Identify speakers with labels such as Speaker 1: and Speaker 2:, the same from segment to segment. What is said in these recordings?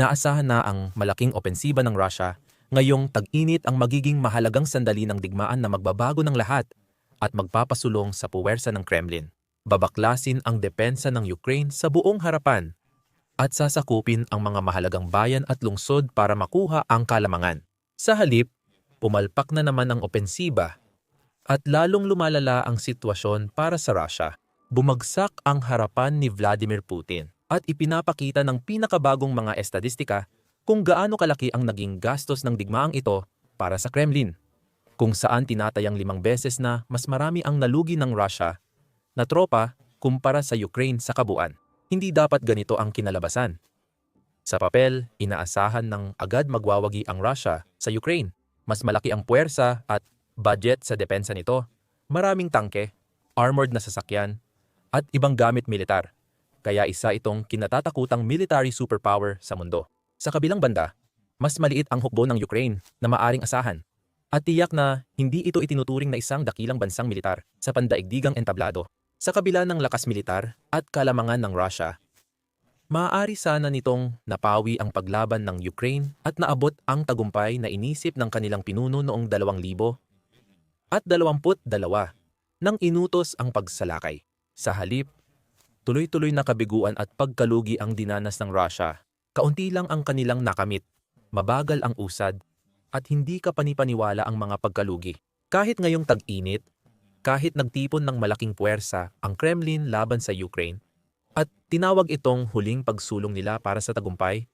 Speaker 1: Inaasahan na ang malaking opensiba ng Russia ngayong tag-init ang magiging mahalagang sandali ng digmaan na magbabago ng lahat at magpapasulong sa puwersa ng Kremlin. Babaklasin ang depensa ng Ukraine sa buong harapan at sasakupin ang mga mahalagang bayan at lungsod para makuha ang kalamangan. Sa halip, pumalpak na naman ang opensiba at lalong lumalala ang sitwasyon para sa Russia. Bumagsak ang harapan ni Vladimir Putin at ipinapakita ng pinakabagong mga estadistika kung gaano kalaki ang naging gastos ng digmaang ito para sa Kremlin, kung saan tinatayang limang beses na mas marami ang nalugi ng Russia na tropa kumpara sa Ukraine sa kabuuan. Hindi dapat ganito ang kinalabasan. Sa papel, inaasahan ng agad magwawagi ang Russia sa Ukraine. Mas malaki ang puwersa at budget sa depensa nito. Maraming tangke, armored na sasakyan, at ibang gamit militar. Kaya isa itong kinatatakutang military superpower sa mundo. Sa kabilang banda, mas maliit ang hukbo ng Ukraine na maaring asahan. At tiyak na hindi ito itinuturing na isang dakilang bansang militar sa pandaigdigang entablado. Sa kabila ng lakas militar at kalamangan ng Russia, maaari sana nitong napawi ang paglaban ng Ukraine at naabot ang tagumpay na inisip ng kanilang pinuno noong 2000 at 22 nang inutos ang pagsalakay. Sa halip, tuloy-tuloy na kabiguan at pagkalugi ang dinanas ng Russia. Kaunti lang ang kanilang nakamit, mabagal ang usad, at hindi ka panipaniwala ang mga pagkalugi. Kahit ngayong tag-init, kahit nagtipon ng malaking puwersa ang Kremlin laban sa Ukraine, at tinawag itong huling pagsulong nila para sa tagumpay,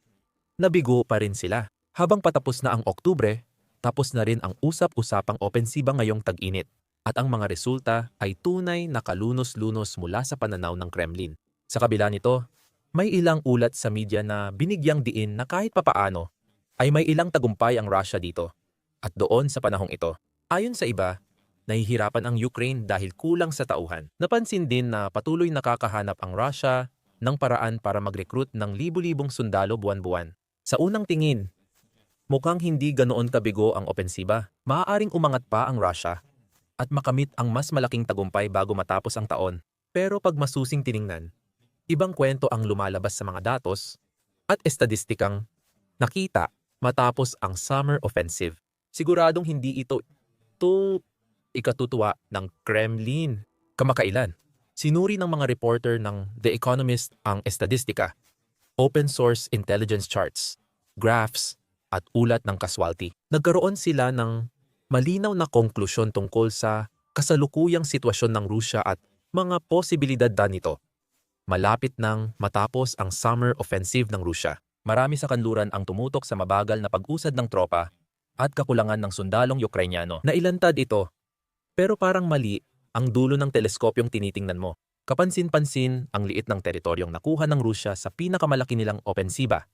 Speaker 1: nabigo pa rin sila. Habang patapos na ang Oktubre, tapos na rin ang usap-usapang opensiba ngayong tag-init at ang mga resulta ay tunay na kalunos-lunos mula sa pananaw ng Kremlin. Sa kabila nito, may ilang ulat sa media na binigyang diin na kahit papaano ay may ilang tagumpay ang Russia dito. At doon sa panahong ito, ayon sa iba, nahihirapan ang Ukraine dahil kulang sa tauhan. Napansin din na patuloy nakakahanap ang Russia ng paraan para mag-recruit ng libu-libong sundalo buwan-buwan. Sa unang tingin, mukhang hindi ganoon kabigo ang opensiba. Maaaring umangat pa ang Russia at makamit ang mas malaking tagumpay bago matapos ang taon. Pero pag masusing tiningnan, ibang kwento ang lumalabas sa mga datos at estadistikang nakita matapos ang summer offensive. Siguradong hindi ito to ikatutuwa ng Kremlin. Kamakailan, sinuri ng mga reporter ng The Economist ang estadistika, open source intelligence charts, graphs, at ulat ng casualty. Nagkaroon sila ng malinaw na konklusyon tungkol sa kasalukuyang sitwasyon ng Rusya at mga posibilidad da nito. Malapit nang matapos ang summer offensive ng Rusya. Marami sa kanluran ang tumutok sa mabagal na pag-usad ng tropa at kakulangan ng sundalong Ukrainyano. Nailantad ito, pero parang mali ang dulo ng teleskopyong tinitingnan mo. Kapansin-pansin ang liit ng teritoryong nakuha ng Rusya sa pinakamalaki nilang opensiba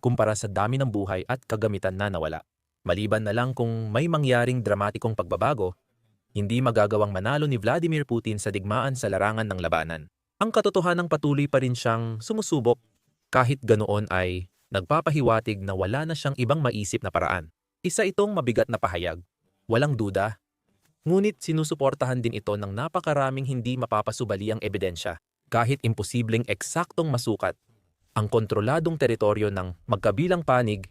Speaker 1: kumpara sa dami ng buhay at kagamitan na nawala. Maliban na lang kung may mangyaring dramatikong pagbabago, hindi magagawang manalo ni Vladimir Putin sa digmaan sa larangan ng labanan. Ang katotohanang patuloy pa rin siyang sumusubok kahit ganoon ay nagpapahiwatig na wala na siyang ibang maisip na paraan. Isa itong mabigat na pahayag, walang duda. Ngunit sinusuportahan din ito ng napakaraming hindi mapapasubali ang ebidensya. Kahit imposibleng eksaktong masukat, ang kontroladong teritoryo ng magkabilang panig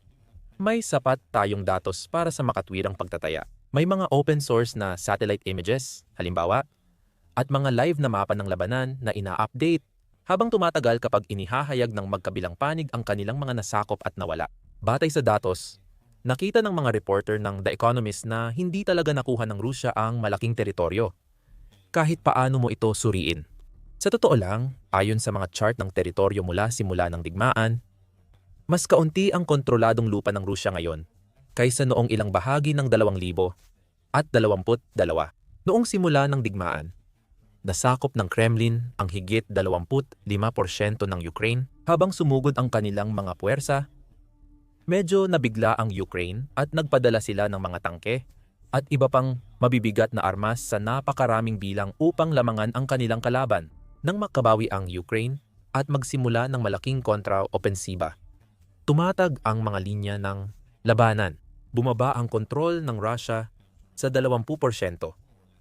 Speaker 1: may sapat tayong datos para sa makatwirang pagtataya. May mga open source na satellite images, halimbawa, at mga live na mapa ng labanan na ina-update habang tumatagal kapag inihahayag ng magkabilang panig ang kanilang mga nasakop at nawala. Batay sa datos, nakita ng mga reporter ng The Economist na hindi talaga nakuha ng Rusya ang malaking teritoryo, kahit paano mo ito suriin. Sa totoo lang, ayon sa mga chart ng teritoryo mula simula ng digmaan, mas kaunti ang kontroladong lupa ng Rusya ngayon kaysa noong ilang bahagi ng 2000 at 22. Noong simula ng digmaan, nasakop ng Kremlin ang higit 25% ng Ukraine habang sumugod ang kanilang mga puwersa. Medyo nabigla ang Ukraine at nagpadala sila ng mga tangke at iba pang mabibigat na armas sa napakaraming bilang upang lamangan ang kanilang kalaban nang makabawi ang Ukraine at magsimula ng malaking kontra-opensiba. Tumatag ang mga linya ng labanan. Bumaba ang kontrol ng Russia sa 20%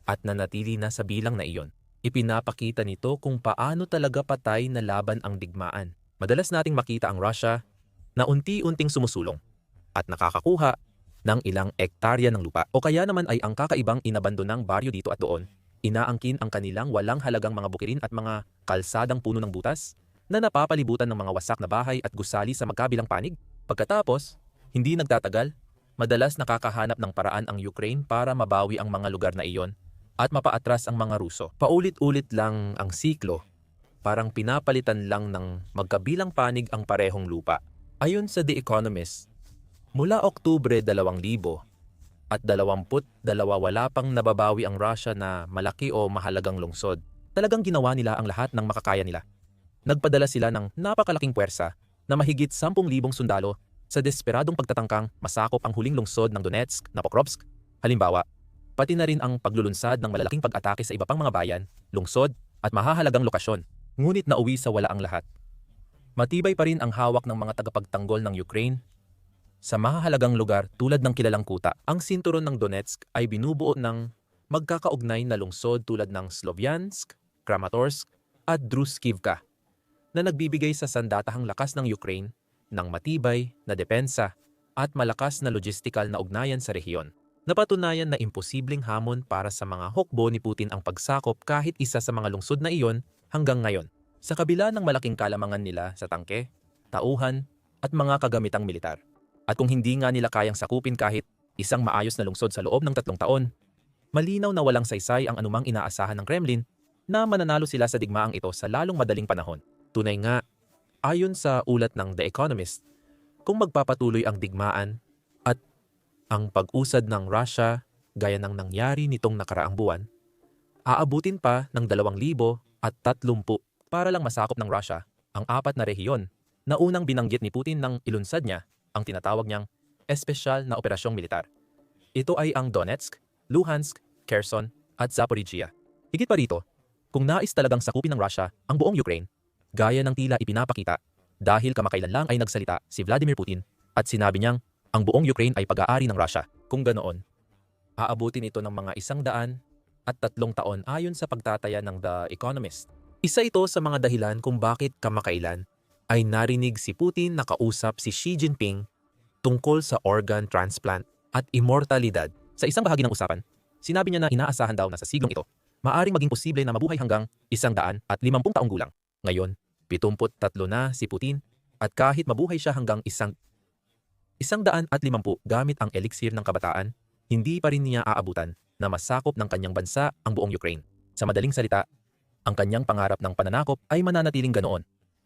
Speaker 1: at nanatili na sa bilang na iyon. Ipinapakita nito kung paano talaga patay na laban ang digmaan. Madalas nating makita ang Russia na unti-unting sumusulong at nakakakuha ng ilang ektarya ng lupa. O kaya naman ay ang kakaibang inabandonang baryo dito at doon, inaangkin ang kanilang walang halagang mga bukirin at mga kalsadang puno ng butas na napapalibutan ng mga wasak na bahay at gusali sa magkabilang panig. Pagkatapos, hindi nagtatagal, madalas nakakahanap ng paraan ang Ukraine para mabawi ang mga lugar na iyon at mapaatras ang mga Ruso. Paulit-ulit lang ang siklo, parang pinapalitan lang ng magkabilang panig ang parehong lupa. Ayon sa The Economist, mula Oktubre 2000 at 22 wala pang nababawi ang Russia na malaki o mahalagang lungsod. Talagang ginawa nila ang lahat ng makakaya nila. Nagpadala sila ng napakalaking puwersa na mahigit 10,000 sundalo sa desperadong pagtatangkang masakop ang huling lungsod ng Donetsk na Pokrovsk. Halimbawa, pati na rin ang paglulunsad ng malalaking pag-atake sa iba pang mga bayan, lungsod at mahahalagang lokasyon. Ngunit nauwi sa wala ang lahat. Matibay pa rin ang hawak ng mga tagapagtanggol ng Ukraine sa mahahalagang lugar tulad ng kilalang kuta. Ang sinturon ng Donetsk ay binubuo ng magkakaugnay na lungsod tulad ng Slovyansk, Kramatorsk at Druskivka na nagbibigay sa sandatahang lakas ng Ukraine ng matibay na depensa at malakas na logistical na ugnayan sa rehiyon. Napatunayan na imposibleng hamon para sa mga hukbo ni Putin ang pagsakop kahit isa sa mga lungsod na iyon hanggang ngayon. Sa kabila ng malaking kalamangan nila sa tangke, tauhan at mga kagamitang militar. At kung hindi nga nila kayang sakupin kahit isang maayos na lungsod sa loob ng tatlong taon, malinaw na walang saysay ang anumang inaasahan ng Kremlin na mananalo sila sa digmaang ito sa lalong madaling panahon. Tunay nga, ayon sa ulat ng The Economist, kung magpapatuloy ang digmaan at ang pag-usad ng Russia gaya ng nangyari nitong nakaraang buwan, aabutin pa ng 2,000 at 30 para lang masakop ng Russia ang apat na rehiyon na unang binanggit ni Putin nang ilunsad niya ang tinatawag niyang espesyal na operasyong militar. Ito ay ang Donetsk, Luhansk, Kherson at Zaporizhia. Higit pa rito, kung nais talagang sakupin ng Russia ang buong Ukraine, gaya ng tila ipinapakita dahil kamakailan lang ay nagsalita si Vladimir Putin at sinabi niyang ang buong Ukraine ay pag-aari ng Russia. Kung ganoon, aabutin ito ng mga isang daan at tatlong taon ayon sa pagtataya ng The Economist. Isa ito sa mga dahilan kung bakit kamakailan ay narinig si Putin na kausap si Xi Jinping tungkol sa organ transplant at immortalidad. Sa isang bahagi ng usapan, sinabi niya na inaasahan daw na sa siglong ito, maaring maging posible na mabuhay hanggang isang daan at limampung taong gulang. Ngayon, 73 na si Putin at kahit mabuhay siya hanggang isang isang daan at limampu gamit ang elixir ng kabataan, hindi pa rin niya aabutan na masakop ng kanyang bansa ang buong Ukraine. Sa madaling salita, ang kanyang pangarap ng pananakop ay mananatiling ganoon.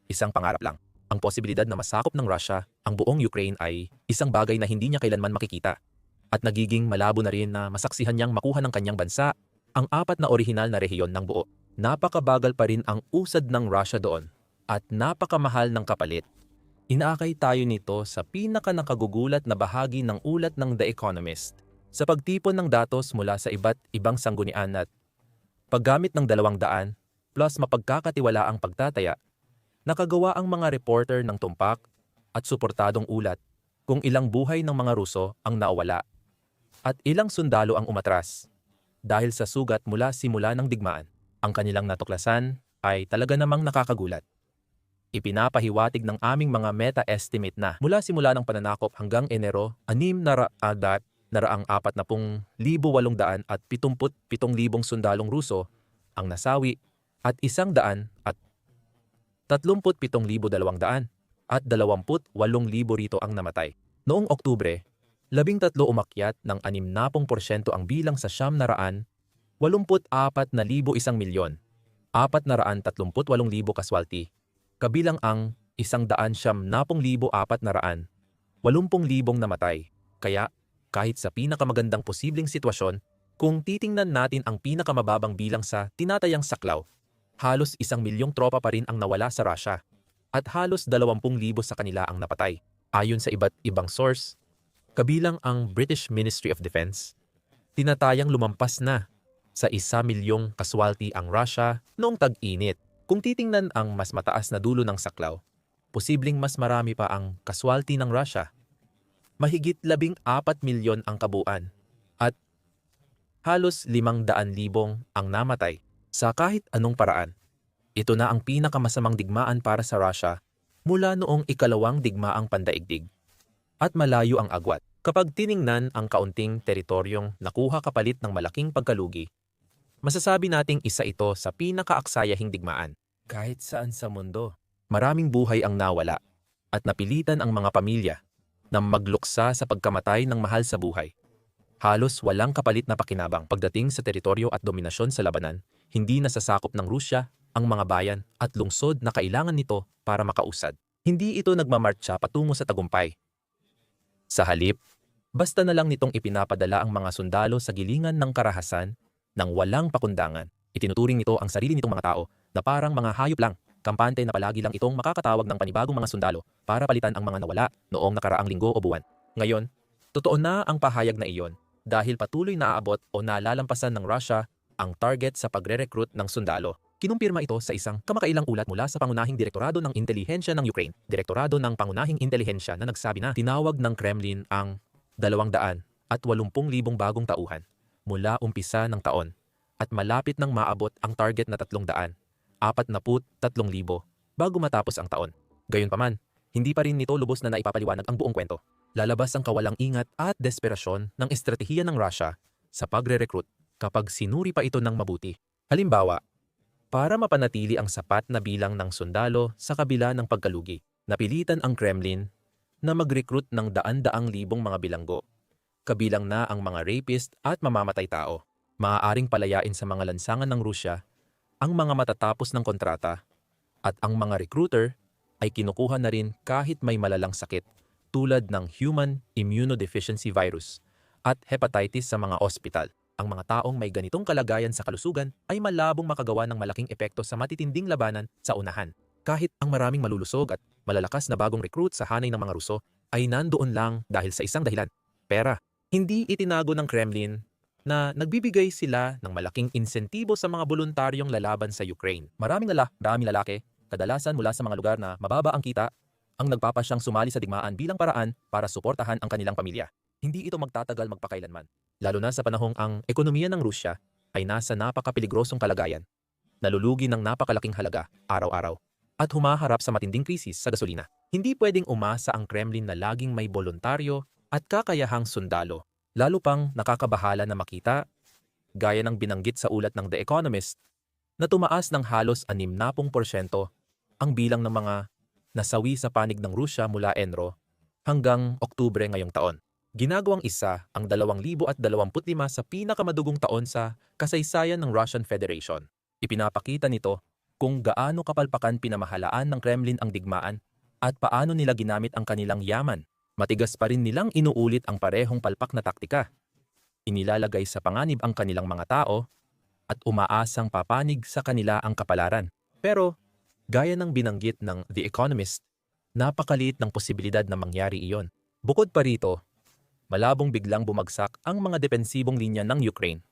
Speaker 1: Isang pangarap lang. Ang posibilidad na masakop ng Russia ang buong Ukraine ay isang bagay na hindi niya kailanman makikita. At nagiging malabo na rin na masaksihan niyang makuha ng kanyang bansa ang apat na orihinal na rehiyon ng buo. Napakabagal pa rin ang usad ng Russia doon at napakamahal ng kapalit. Inaakay tayo nito sa pinaka nakagugulat na bahagi ng ulat ng The Economist sa pagtipon ng datos mula sa iba't ibang sanggunian at paggamit ng dalawang daan plus mapagkakatiwala ang pagtataya, nakagawa ang mga reporter ng tumpak at suportadong ulat kung ilang buhay ng mga Ruso ang nawala at ilang sundalo ang umatras dahil sa sugat mula simula ng digmaan. Ang kanilang natuklasan ay talaga namang nakakagulat. Ipinapahiwatig ng aming mga meta-estimate na mula simula ng pananakop hanggang Enero, anim na raadat naraang apat na pung libo walong daan at pitumput pitong libong sundalong Ruso ang nasawi at isang daan at 37,200 at 28,000 rito ang namatay. Noong Oktubre, labing tatlo umakyat ng 60% ang bilang sa siyam na raan, 84 na libo isang milyon, 438,000 kaswalti, kabilang ang isang daan siyam napong libo apat na raan, 80,000 namatay. Kaya, kahit sa pinakamagandang posibleng sitwasyon, kung titingnan natin ang pinakamababang bilang sa tinatayang saklaw, halos isang milyong tropa pa rin ang nawala sa Russia at halos 20,000 sa kanila ang napatay. Ayon sa iba't ibang source, kabilang ang British Ministry of Defense, tinatayang lumampas na sa isa milyong kaswalti ang Russia noong tag-init. Kung titingnan ang mas mataas na dulo ng saklaw, posibleng mas marami pa ang kaswalti ng Russia. Mahigit labing apat milyon ang kabuuan at halos limang daan libong ang namatay sa kahit anong paraan. Ito na ang pinakamasamang digmaan para sa Russia mula noong ikalawang digmaang pandaigdig. At malayo ang agwat. Kapag tiningnan ang kaunting teritoryong nakuha kapalit ng malaking pagkalugi, masasabi nating isa ito sa pinakaaksayahing digmaan. Kahit saan sa mundo, maraming buhay ang nawala at napilitan ang mga pamilya na magluksa sa pagkamatay ng mahal sa buhay. Halos walang kapalit na pakinabang pagdating sa teritoryo at dominasyon sa labanan, hindi nasasakop ng Rusya ang mga bayan at lungsod na kailangan nito para makausad. Hindi ito nagmamarcha patungo sa tagumpay. Sa halip, basta na lang nitong ipinapadala ang mga sundalo sa gilingan ng karahasan ng walang pakundangan. Itinuturing nito ang sarili nitong mga tao na parang mga hayop lang, kampante na palagi lang itong makakatawag ng panibagong mga sundalo para palitan ang mga nawala noong nakaraang linggo o buwan. Ngayon, totoo na ang pahayag na iyon dahil patuloy na aabot o nalalampasan ng Russia ang target sa pagre-recruit ng sundalo. Kinumpirma ito sa isang kamakailang ulat mula sa pangunahing direktorado ng intelihensya ng Ukraine, direktorado ng pangunahing intelihensya na nagsabi na tinawag ng Kremlin ang 200 at 80,000 bagong tauhan mula umpisa ng taon at malapit nang maabot ang target na 300, 43,000 bago matapos ang taon. Gayunpaman, hindi pa rin nito lubos na naipapaliwanag ang buong kwento. Lalabas ang kawalang ingat at desperasyon ng estratehiya ng Russia sa pagre-recruit kapag sinuri pa ito ng mabuti. Halimbawa, para mapanatili ang sapat na bilang ng sundalo sa kabila ng pagkalugi, napilitan ang Kremlin na mag-recruit ng daan-daang libong mga bilanggo, kabilang na ang mga rapist at mamamatay tao. Maaaring palayain sa mga lansangan ng Rusya ang mga matatapos ng kontrata at ang mga recruiter ay kinukuha na rin kahit may malalang sakit tulad ng human immunodeficiency virus at hepatitis sa mga ospital. Ang mga taong may ganitong kalagayan sa kalusugan ay malabong makagawa ng malaking epekto sa matitinding labanan sa unahan. Kahit ang maraming malulusog at malalakas na bagong recruit sa hanay ng mga Ruso ay nandoon lang dahil sa isang dahilan, pera. Hindi itinago ng Kremlin na nagbibigay sila ng malaking insentibo sa mga voluntaryong lalaban sa Ukraine. Maraming lala, maraming lalaki, kadalasan mula sa mga lugar na mababa ang kita, ang nagpapasyang sumali sa digmaan bilang paraan para suportahan ang kanilang pamilya. Hindi ito magtatagal magpakailanman, lalo na sa panahong ang ekonomiya ng Rusya ay nasa napakapeligrosong kalagayan, nalulugi ng napakalaking halaga araw-araw, at humaharap sa matinding krisis sa gasolina. Hindi pwedeng umasa ang Kremlin na laging may voluntaryo at kakayahang sundalo Lalo pang nakakabahala na makita, gaya ng binanggit sa ulat ng The Economist, na tumaas ng halos 60% ang bilang ng mga nasawi sa panig ng Rusya mula Enro hanggang Oktubre ngayong taon. Ginagawang isa ang 2025 sa pinakamadugong taon sa kasaysayan ng Russian Federation. Ipinapakita nito kung gaano kapalpakan pinamahalaan ng Kremlin ang digmaan at paano nila ginamit ang kanilang yaman matigas pa rin nilang inuulit ang parehong palpak na taktika. Inilalagay sa panganib ang kanilang mga tao at umaasang papanig sa kanila ang kapalaran. Pero, gaya ng binanggit ng The Economist, napakaliit ng posibilidad na mangyari iyon. Bukod pa rito, malabong biglang bumagsak ang mga depensibong linya ng Ukraine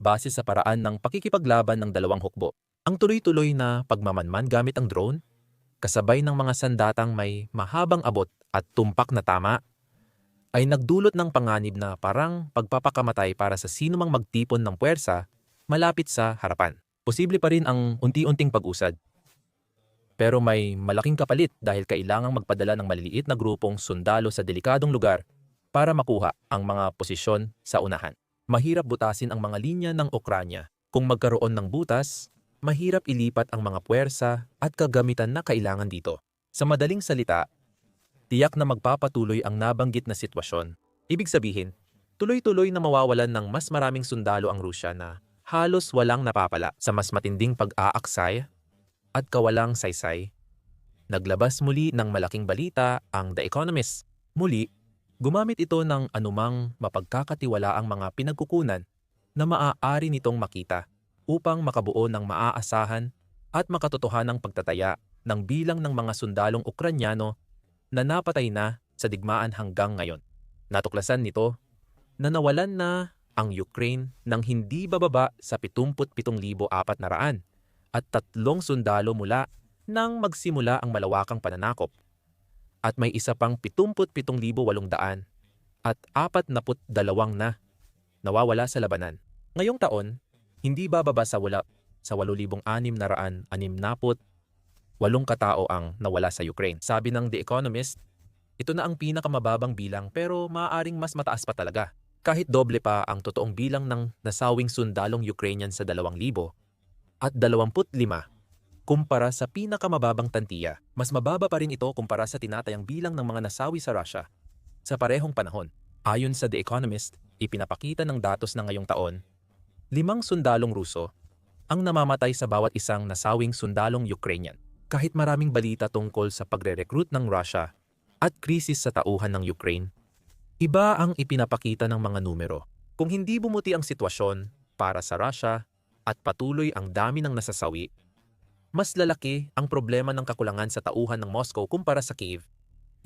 Speaker 1: base sa paraan ng pakikipaglaban ng dalawang hukbo. Ang tuloy-tuloy na pagmamanman gamit ang drone kasabay ng mga sandatang may mahabang abot at tumpak na tama, ay nagdulot ng panganib na parang pagpapakamatay para sa sino mang magtipon ng puwersa malapit sa harapan. Posible pa rin ang unti-unting pag-usad. Pero may malaking kapalit dahil kailangang magpadala ng maliliit na grupong sundalo sa delikadong lugar para makuha ang mga posisyon sa unahan. Mahirap butasin ang mga linya ng Ukranya. Kung magkaroon ng butas, mahirap ilipat ang mga puwersa at kagamitan na kailangan dito. Sa madaling salita, tiyak na magpapatuloy ang nabanggit na sitwasyon. Ibig sabihin, tuloy-tuloy na mawawalan ng mas maraming sundalo ang Rusya na halos walang napapala sa mas matinding pag-aaksay at kawalang saysay. Naglabas muli ng malaking balita ang The Economist. Muli, gumamit ito ng anumang mapagkakatiwalaang mga pinagkukunan na maaari nitong makita upang makabuo ng maaasahan at makatotohanang pagtataya ng bilang ng mga sundalong Ukranyano na napatay na sa digmaan hanggang ngayon. Natuklasan nito na nawalan na ang Ukraine ng hindi bababa sa 77,400 at tatlong sundalo mula nang magsimula ang malawakang pananakop. At may isa pang 77,800 at 42 na nawawala sa labanan. Ngayong taon, hindi bababa sa wala sa 8,660 walong katao ang nawala sa Ukraine. Sabi ng The Economist, ito na ang pinakamababang bilang pero maaaring mas mataas pa talaga. Kahit doble pa ang totoong bilang ng nasawing sundalong Ukrainian sa 2,000 at 25 kumpara sa pinakamababang tantiya. Mas mababa pa rin ito kumpara sa tinatayang bilang ng mga nasawi sa Russia sa parehong panahon. Ayon sa The Economist, ipinapakita ng datos na ngayong taon, limang sundalong Ruso ang namamatay sa bawat isang nasawing sundalong Ukrainian. Kahit maraming balita tungkol sa pagre-recruit ng Russia at krisis sa tauhan ng Ukraine, iba ang ipinapakita ng mga numero. Kung hindi bumuti ang sitwasyon para sa Russia at patuloy ang dami ng nasasawi, mas lalaki ang problema ng kakulangan sa tauhan ng Moscow kumpara sa Kiev.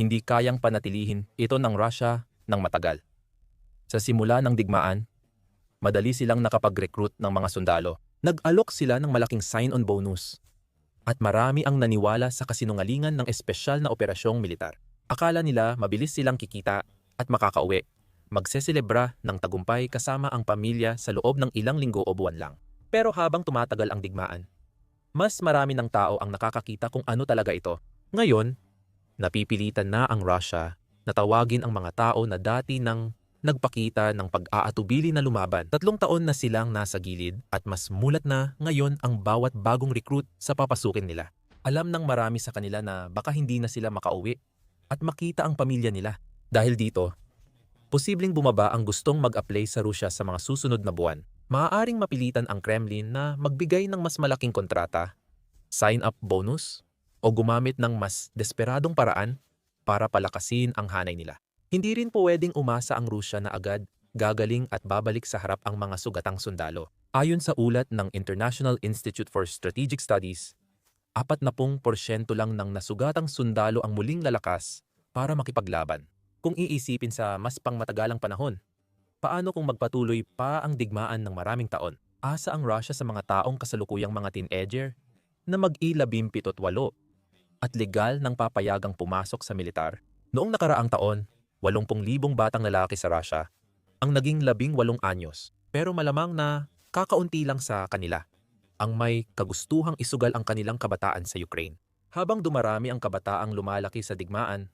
Speaker 1: Hindi kayang panatilihin ito ng Russia ng matagal. Sa simula ng digmaan, madali silang nakapag-recruit ng mga sundalo. Nag-alok sila ng malaking sign-on bonus. At marami ang naniwala sa kasinungalingan ng espesyal na operasyong militar. Akala nila mabilis silang kikita at makakauwi. Magseselebra ng tagumpay kasama ang pamilya sa loob ng ilang linggo o buwan lang. Pero habang tumatagal ang digmaan, mas marami ng tao ang nakakakita kung ano talaga ito. Ngayon, napipilitan na ang Russia na tawagin ang mga tao na dati nang nagpakita ng pag-aatubili na lumaban. Tatlong taon na silang nasa gilid at mas mulat na ngayon ang bawat bagong recruit sa papasukin nila. Alam ng marami sa kanila na baka hindi na sila makauwi at makita ang pamilya nila. Dahil dito, posibleng bumaba ang gustong mag-apply sa Rusya sa mga susunod na buwan. Maaaring mapilitan ang Kremlin na magbigay ng mas malaking kontrata, sign-up bonus, o gumamit ng mas desperadong paraan para palakasin ang hanay nila. Hindi rin pwedeng umasa ang Rusya na agad gagaling at babalik sa harap ang mga sugatang sundalo. Ayon sa ulat ng International Institute for Strategic Studies, 40% lang ng nasugatang sundalo ang muling lalakas para makipaglaban. Kung iisipin sa mas pangmatagalang panahon, paano kung magpatuloy pa ang digmaan ng maraming taon? Asa ang Russia sa mga taong kasalukuyang mga teenager na mag-ilabimpito't walo at legal nang papayagang pumasok sa militar? Noong nakaraang taon, 80,000 batang lalaki sa Russia ang naging 18 anyos pero malamang na kakaunti lang sa kanila ang may kagustuhang isugal ang kanilang kabataan sa Ukraine. Habang dumarami ang kabataang lumalaki sa digmaan,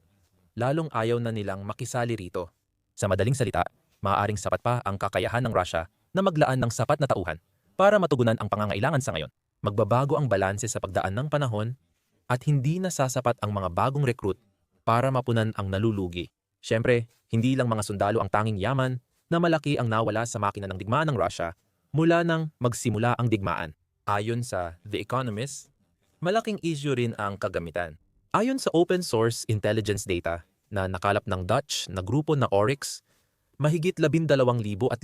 Speaker 1: lalong ayaw na nilang makisali rito. Sa madaling salita, maaaring sapat pa ang kakayahan ng Russia na maglaan ng sapat na tauhan para matugunan ang pangangailangan sa ngayon. Magbabago ang balanse sa pagdaan ng panahon at hindi na sasapat ang mga bagong recruit para mapunan ang nalulugi. Siyempre, hindi lang mga sundalo ang tanging yaman na malaki ang nawala sa makina ng digmaan ng Russia mula nang magsimula ang digmaan. Ayon sa The Economist, malaking issue rin ang kagamitan. Ayon sa open source intelligence data na nakalap ng Dutch na grupo na Oryx, mahigit 12,500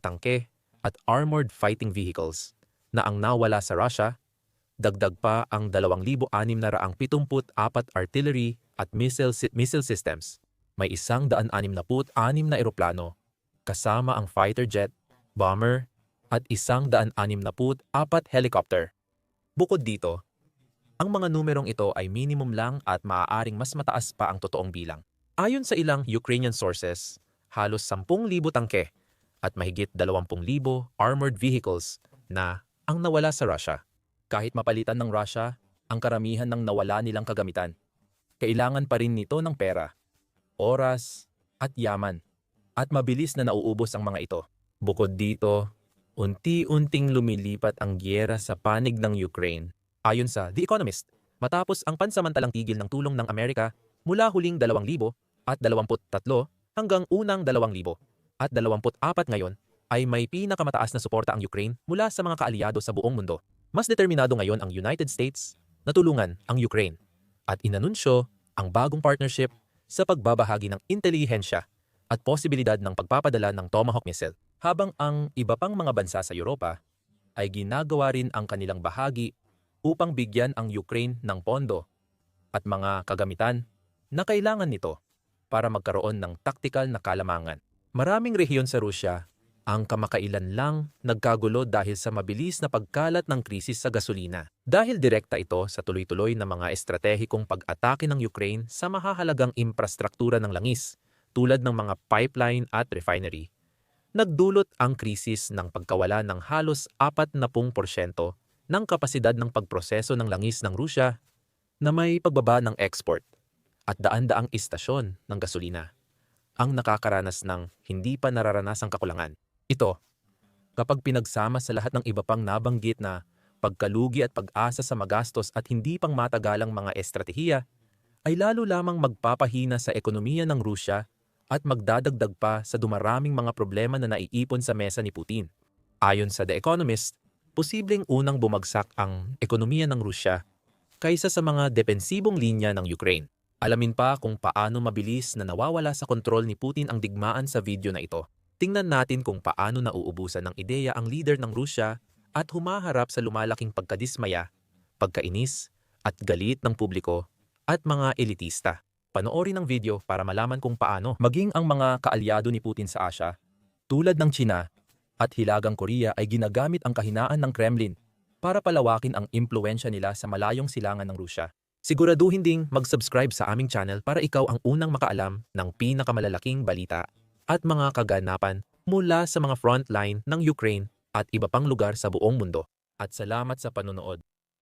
Speaker 1: tangke at armored fighting vehicles na ang nawala sa Russia, dagdag pa ang 2,674 artillery at missile, missile systems may isang daan anim na eroplano, kasama ang fighter jet, bomber, at isang daan apat helicopter. Bukod dito, ang mga numerong ito ay minimum lang at maaaring mas mataas pa ang totoong bilang. Ayon sa ilang Ukrainian sources, halos 10,000 tangke at mahigit 20,000 armored vehicles na ang nawala sa Russia. Kahit mapalitan ng Russia ang karamihan ng nawala nilang kagamitan, kailangan pa rin nito ng pera oras, at yaman. At mabilis na nauubos ang mga ito. Bukod dito, unti-unting lumilipat ang gyera sa panig ng Ukraine. Ayon sa The Economist, matapos ang pansamantalang tigil ng tulong ng Amerika mula huling 2,000 at 23 hanggang unang 2,000 at 24 ngayon ay may pinakamataas na suporta ang Ukraine mula sa mga kaalyado sa buong mundo. Mas determinado ngayon ang United States na tulungan ang Ukraine at inanunsyo ang bagong partnership sa pagbabahagi ng intelihensya at posibilidad ng pagpapadala ng Tomahawk missile, habang ang iba pang mga bansa sa Europa ay ginagawa rin ang kanilang bahagi upang bigyan ang Ukraine ng pondo at mga kagamitan na kailangan nito para magkaroon ng taktikal na kalamangan. Maraming rehiyon sa Rusya ang kamakailan lang nagkagulo dahil sa mabilis na pagkalat ng krisis sa gasolina. Dahil direkta ito sa tuloy-tuloy na mga estratehikong pag-atake ng Ukraine sa mahahalagang infrastruktura ng langis tulad ng mga pipeline at refinery. Nagdulot ang krisis ng pagkawala ng halos 40% ng kapasidad ng pagproseso ng langis ng Rusya na may pagbaba ng export at daan-daang istasyon ng gasolina ang nakakaranas ng hindi pa nararanasang kakulangan. Ito, kapag pinagsama sa lahat ng iba pang nabanggit na pagkalugi at pag-asa sa magastos at hindi pang matagalang mga estratehiya, ay lalo lamang magpapahina sa ekonomiya ng Rusya at magdadagdag pa sa dumaraming mga problema na naiipon sa mesa ni Putin. Ayon sa The Economist, posibleng unang bumagsak ang ekonomiya ng Rusya kaysa sa mga depensibong linya ng Ukraine. Alamin pa kung paano mabilis na nawawala sa kontrol ni Putin ang digmaan sa video na ito. Tingnan natin kung paano nauubusan ng ideya ang leader ng Rusya at humaharap sa lumalaking pagkadismaya, pagkainis at galit ng publiko at mga elitista. Panoorin ang video para malaman kung paano maging ang mga kaalyado ni Putin sa Asya, tulad ng China at Hilagang Korea ay ginagamit ang kahinaan ng Kremlin para palawakin ang impluensya nila sa malayong silangan ng Rusya. Siguraduhin ding mag-subscribe sa aming channel para ikaw ang unang makaalam ng pinakamalalaking balita at mga kaganapan mula sa mga frontline ng Ukraine at iba pang lugar sa buong mundo. At salamat sa panonood.